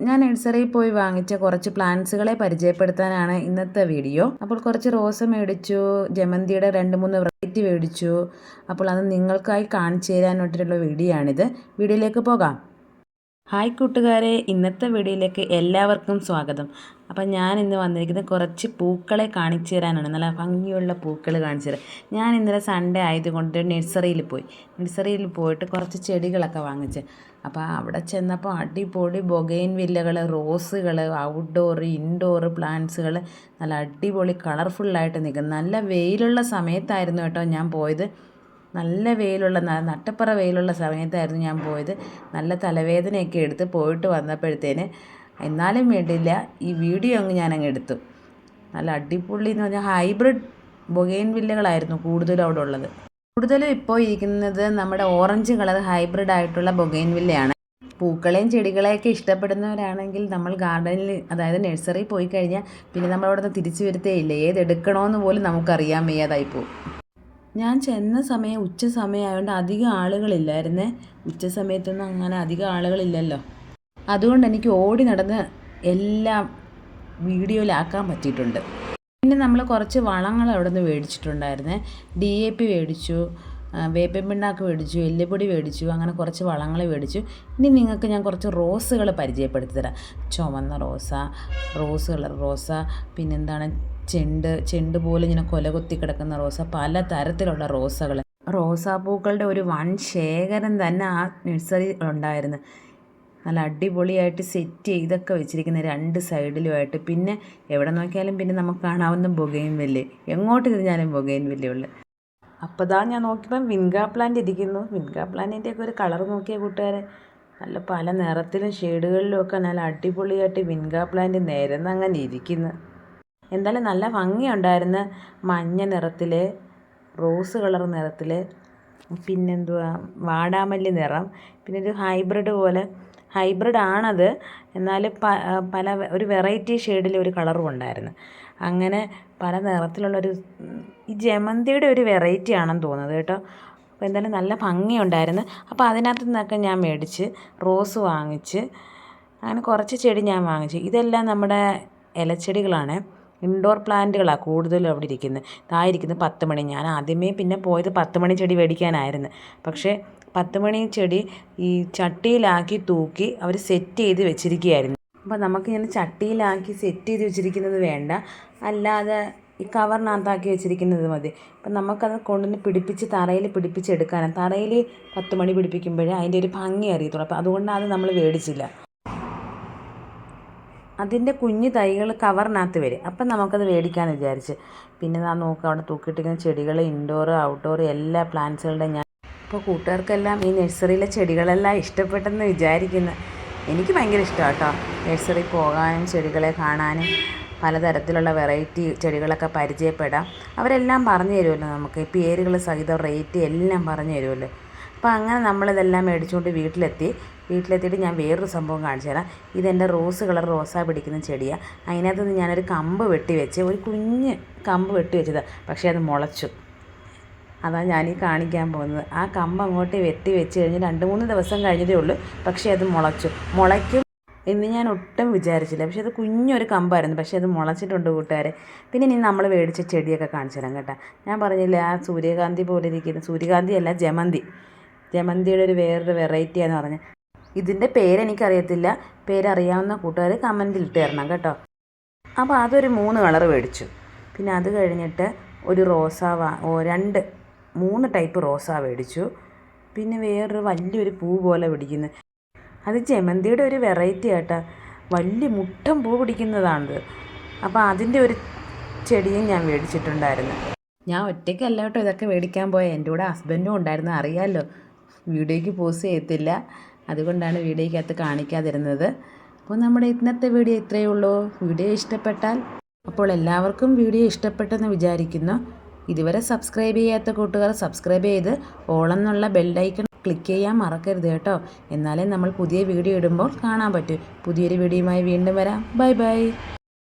ഞാൻ നഴ്സറിയിൽ പോയി വാങ്ങിച്ച കുറച്ച് പ്ലാന്റ്സുകളെ പരിചയപ്പെടുത്താനാണ് ഇന്നത്തെ വീഡിയോ അപ്പോൾ കുറച്ച് റോസ് മേടിച്ചു ജമന്തിയുടെ രണ്ട് മൂന്ന് വെറൈറ്റി മേടിച്ചു. അപ്പോൾ അത് നിങ്ങൾക്കായി കാണിച്ചു തരാനായിട്ടുള്ള വീഡിയോ ആണിത്. വീഡിയോയിലേക്ക് പോകാം. ഹായ് കൂട്ടുകാരെ ഇന്നത്തെ വീഡിയോയിലേക്ക് എല്ലാവർക്കും സ്വാഗതം. അപ്പം ഞാൻ ഇന്ന് വന്നിരിക്കുന്നത് കുറച്ച് പൂക്കളെ കാണിച്ചു തരാനാണ്. നല്ല ഭംഗിയുള്ള പൂക്കൾ കാണിച്ചു തരാം. ഞാൻ ഇന്നലെ സൺഡേ ആയതുകൊണ്ട് നഴ്സറിയിൽ പോയി. നഴ്സറിയിൽ പോയിട്ട് കുറച്ച് ചെടികളൊക്കെ വാങ്ങിച്ച്. അപ്പോൾ അവിടെ ചെന്നപ്പോൾ അടിപൊളി ബൊഗൈൻ വില്ലകൾ റോസുകൾ ഔട്ട്ഡോർ ഇൻഡോർ പ്ലാന്റ്സുകൾ നല്ല അടിപൊളി കളർഫുള്ളായിട്ട് നിൽക്കും നല്ല വെയിലുള്ള സമയത്തായിരുന്നു കേട്ടോ ഞാൻ പോയത്. നല്ല വെയിലുള്ള നട്ടപ്പറ വെയിലുള്ള സമയത്തായിരുന്നു ഞാൻ പോയത്. നല്ല തലവേദനയൊക്കെ എടുത്ത് പോയിട്ട് വന്നപ്പോഴത്തേന് എന്നാലും വേണ്ടില്ല ഈ വീഡിയോ അങ്ങ് ഞാനങ്ങ് എടുത്തു. നല്ല അടിപൊളി എന്ന് പറഞ്ഞാൽ ഹൈബ്രിഡ് ബൊഗൈൻ വില്ലകളായിരുന്നു കൂടുതലും അവിടെ ഉള്ളത്. കൂടുതലും ഇപ്പോൾ ഇരിക്കുന്നത് നമ്മുടെ ഓറഞ്ച് കളർ ഹൈബ്രിഡ് ആയിട്ടുള്ള ബൊഗൈൻ വില്ലയാണ്. പൂക്കളെയും ചെടികളെയൊക്കെ ഇഷ്ടപ്പെടുന്നവരാണെങ്കിൽ നമ്മൾ ഗാർഡനിൽ അതായത് നഴ്സറിയിൽ പോയി കഴിഞ്ഞാൽ പിന്നെ നമ്മൾ അവിടെ നിന്ന് തിരിച്ചു വരുത്തേ ഇല്ല ഏതെടുക്കണമെന്ന് പോലും നമുക്കറിയാൻ വയ്യാതായി പോകും. ഞാൻ ചെന്ന സമയം ഉച്ച സമയമായതുകൊണ്ട് അധികം ആളുകളില്ലായിരുന്നേ. ഉച്ച സമയത്തൊന്നും അങ്ങനെ അധികം ആളുകളില്ലല്ലോ. അതുകൊണ്ട് എനിക്ക് ഓടി നടന്ന് എല്ലാം വീഡിയോയിലാക്കാൻ പറ്റിയിട്ടുണ്ട്. പിന്നെ നമ്മൾ കുറച്ച് വളങ്ങൾ അവിടെ നിന്ന് മേടിച്ചിട്ടുണ്ടായിരുന്നേ. ഡി എ പി മേടിച്ചു വേപ്പൻ പിണ്ണാക്ക് മേടിച്ചു എല്ലുപൊടി മേടിച്ചു അങ്ങനെ കുറച്ച് വളങ്ങൾ മേടിച്ചു. ഇനി നിങ്ങൾക്ക് ഞാൻ കുറച്ച് റോസുകൾ പരിചയപ്പെടുത്തി തരാം. ചുവന്ന റോസ റോസ് കളർ റോസ പിന്നെന്താണ് ചെണ്ട് ചെണ്ട് പോലെ ഇങ്ങനെ കൊലകുത്തി കിടക്കുന്ന റോസ പല തരത്തിലുള്ള റോസകൾ റോസാപ്പൂക്കളുടെ ഒരു വൺ ശേഖരം തന്നെ ആ നഴ്സറി ഉണ്ടായിരുന്നു. നല്ല അടിപൊളിയായിട്ട് സെറ്റ് ചെയ്തൊക്കെ വെച്ചിരിക്കുന്ന രണ്ട് സൈഡിലുമായിട്ട്. പിന്നെ എവിടെ നോക്കിയാലും പിന്നെ നമുക്ക് കാണാവുന്ന ബൊഗൈൻ വലിയ എങ്ങോട്ട് തിരിഞ്ഞാലും ബൊഗൈൻ ഉള്ളു. അപ്പോൾ ഇതാ ഞാൻ നോക്കിയപ്പം വിൻഗാ പ്ലാന്റ് ഇരിക്കുന്നു. വിൻഗാ പ്ലാന്റിന്റെയൊക്കെ ഒരു കളർ നോക്കിയ കൂട്ടുകാരെ. നല്ല പല നിറത്തിലും ഷെയ്ഡുകളിലും ഒക്കെ നല്ല അടിപൊളിയായിട്ട് വിൻഗാ പ്ലാന്റ് നിരന്നങ്ങനെ ഇരിക്കുന്നു. എന്തായാലും നല്ല ഭംഗിയുണ്ടായിരുന്നു മഞ്ഞ നിറത്തിൽ റോസ് കളർ നിറത്തിൽ പിന്നെന്തുവാ വാടാമല്ലി നിറം പിന്നെ ഒരു ഹൈബ്രിഡ് പോലെ ഹൈബ്രിഡ് ആണത്. എന്നാൽ പ പല ഒരു വെറൈറ്റി ഷെയ്ഡിൽ ഒരു കളറും ഉണ്ടായിരുന്നു. അങ്ങനെ പല നിറത്തിലുള്ളൊരു ഈ ജമന്തിയുടെ ഒരു വെറൈറ്റി ആണെന്ന് തോന്നുന്നത് കേട്ടോ. അപ്പോൾ എന്തായാലും നല്ല ഭംഗിയുണ്ടായിരുന്നു. അപ്പോൾ അതിനകത്ത് നിന്നൊക്കെ ഞാൻ മേടിച്ച് റോസ് വാങ്ങിച്ച് അങ്ങനെ കുറച്ച് ചെടി ഞാൻ വാങ്ങിച്ചു. ഇതെല്ലാം നമ്മുടെ ഇലച്ചെടികളാണ്. ഇൻഡോർ പ്ലാന്റുകളാണ് കൂടുതലും അവിടെ ഇരിക്കുന്നത് ഇതായിരിക്കുന്നത് പത്ത് മണി. ഞാൻ ആദ്യമേ പിന്നെ പോയത് പത്ത് മണി ചെടി മേടിക്കാനായിരുന്നു. പക്ഷേ പത്ത് മണി ചെടി ഈ ചട്ടിയിലാക്കി തൂക്കി അവർ സെറ്റ് ചെയ്ത് വെച്ചിരിക്കുകയായിരുന്നു. അപ്പോൾ നമുക്ക് ഇങ്ങനെ ചട്ടിയിലാക്കി സെറ്റ് ചെയ്ത് വെച്ചിരിക്കുന്നത് വേണ്ട. അല്ലാതെ ഈ കവറിനകത്താക്കി വെച്ചിരിക്കുന്നത് മതി. അപ്പം നമുക്കത് കൊണ്ടുവന്ന് പിടിപ്പിച്ച് തറയിൽ പിടിപ്പിച്ചെടുക്കാനാണ് തറയിൽ പത്ത് മണി പിടിപ്പിക്കുമ്പോഴേ അതിന്റെ ഒരു ഭംഗി അറിയത്തുള്ളൂ. അപ്പോൾ അതുകൊണ്ടാണ് അത് നമ്മൾ മേടിച്ചില്ല. അതിന്റെ കുഞ്ഞു തൈകൾ കവറിനകത്ത് വരും. അപ്പം നമുക്കത് മേടിക്കാമെന്ന് വിചാരിച്ച്. പിന്നെ ഞാൻ നോക്കുക അവിടെ തൂക്കിയിട്ടിരിക്കുന്ന ചെടികൾ ഇൻഡോർ ഔട്ട്ഡോർ എല്ലാ പ്ലാന്റ്സുകളുടെ ഞാൻ ഇപ്പോൾ കൂട്ടുകാർക്കെല്ലാം ഈ നഴ്സറിയിലെ ചെടികളെല്ലാം ഇഷ്ടപ്പെട്ടെന്ന് വിചാരിക്കുന്നു. എനിക്ക് ഭയങ്കര ഇഷ്ടമാണ് കേട്ടോ നഴ്സറി പോകാനും ചെടികളെ കാണാനും പലതരത്തിലുള്ള വെറൈറ്റി ചെടികളൊക്കെ പരിചയപ്പെടാം. അവരെല്ലാം പറഞ്ഞു തരുമല്ലോ നമുക്ക്. പേരുകൾ സഹിതം റേറ്റ് എല്ലാം പറഞ്ഞു തരുമല്ലോ. അപ്പോൾ അങ്ങനെ നമ്മളിതെല്ലാം മേടിച്ചുകൊണ്ട് വീട്ടിലെത്തി. വീട്ടിലെത്തിയിട്ട് ഞാൻ വേറൊരു സംഭവം കാണിച്ചു തരാം. ഇതെന്റെ റോസ് കളർ റോസാ പിടിക്കുന്ന ചെടിയാണ് അതിനകത്ത് നിന്ന് ഞാനൊരു കമ്പ് വെട്ടി വെച്ച് ഒരു കുഞ്ഞ് കമ്പ് വെട്ടി വെച്ചതാണ് പക്ഷേ അത് മുളച്ചു. അതാണ് ഞാനീ കാണിക്കാൻ പോകുന്നത്. ആ കമ്പ് അങ്ങോട്ട് വെട്ടി വെച്ച് കഴിഞ്ഞ് രണ്ട് മൂന്ന് ദിവസം കഴിഞ്ഞതേ ഉള്ളൂ. പക്ഷേ അത് മുളച്ചു. മുളയ്ക്കും എന്ന് ഞാൻ ഒട്ടും വിചാരിച്ചില്ല. പക്ഷേ അത് കുഞ്ഞൊരു കമ്പായിരുന്നു. പക്ഷേ അത് മുളച്ചിട്ടുണ്ട് കൂട്ടുകാരെ. പിന്നെ ഇനി നമ്മൾ മേടിച്ച ചെടിയൊക്കെ കാണിച്ചു തരാം കേട്ടോ. ഞാൻ പറഞ്ഞില്ലേ ആ സൂര്യകാന്തി പോലെ ഇരിക്കുന്ന സൂര്യകാന്തി അല്ല ജമന്തി. ജമന്തിയുടെ ഒരു വേറൊരു വെറൈറ്റിയാന്ന് പറഞ്ഞ്. ഇതിന്റെ പേരെനിക്കറിയത്തില്ല പേരറിയാവുന്ന കൂട്ടുകാർ കമന്റിൽ ഇട്ട് തരണം കേട്ടോ. അപ്പോൾ അതൊരു മൂന്ന് കളർ മേടിച്ചു. പിന്നെ അത് കഴിഞ്ഞിട്ട് ഒരു റോസാവ വാ ഓ രണ്ട് മൂന്ന് ടൈപ്പ് റോസാ മേടിച്ചു. പിന്നെ വേറൊരു വലിയൊരു പൂ പോലെ പിടിക്കുന്നു. അത് ജമന്തിയുടെ ഒരു വെറൈറ്റി ആട്ടാ. വലിയ മുട്ടം പൂ പിടിക്കുന്നതാണത്. അപ്പോൾ അതിന്റെ ഒരു ചെടിയും ഞാൻ മേടിച്ചിട്ടുണ്ടായിരുന്നു. ഞാൻ ഒറ്റയ്ക്കല്ല കേട്ടോ ഇതൊക്കെ മേടിക്കാൻ പോയ. എന്റെ കൂടെ ഹസ്ബൻഡും ഉണ്ടായിരുന്നു. അറിയാമല്ലോ വീഡിയോയ്ക്ക് പോസ് ചെയ്യത്തില്ല. അതുകൊണ്ടാണ് വീഡിയോയ്ക്കകത്ത് കാണിക്കാതിരുന്നത്. അപ്പോൾ നമ്മുടെ ഇന്നത്തെ വീഡിയോ ഇത്രയേ ഉള്ളൂ. വീഡിയോ ഇഷ്ടപ്പെട്ടാൽ അപ്പോൾ എല്ലാവർക്കും വീഡിയോ ഇഷ്ടപ്പെട്ടെന്ന് വിചാരിക്കുന്നു. ഇതുവരെ സബ്സ്ക്രൈബ് ചെയ്യാത്ത കൂട്ടുകാർ സബ്സ്ക്രൈബ് ചെയ്ത് ഓളെന്നുള്ള ബെല്ലൈക്കൺ ക്ലിക്ക് ചെയ്യാൻ മറക്കരുത് കേട്ടോ. എന്നാലേ നമ്മൾ പുതിയ വീഡിയോ ഇടുമ്പോൾ കാണാൻ പറ്റൂ. പുതിയൊരു വീഡിയോയുമായി വീണ്ടും വരാം. Bye bye.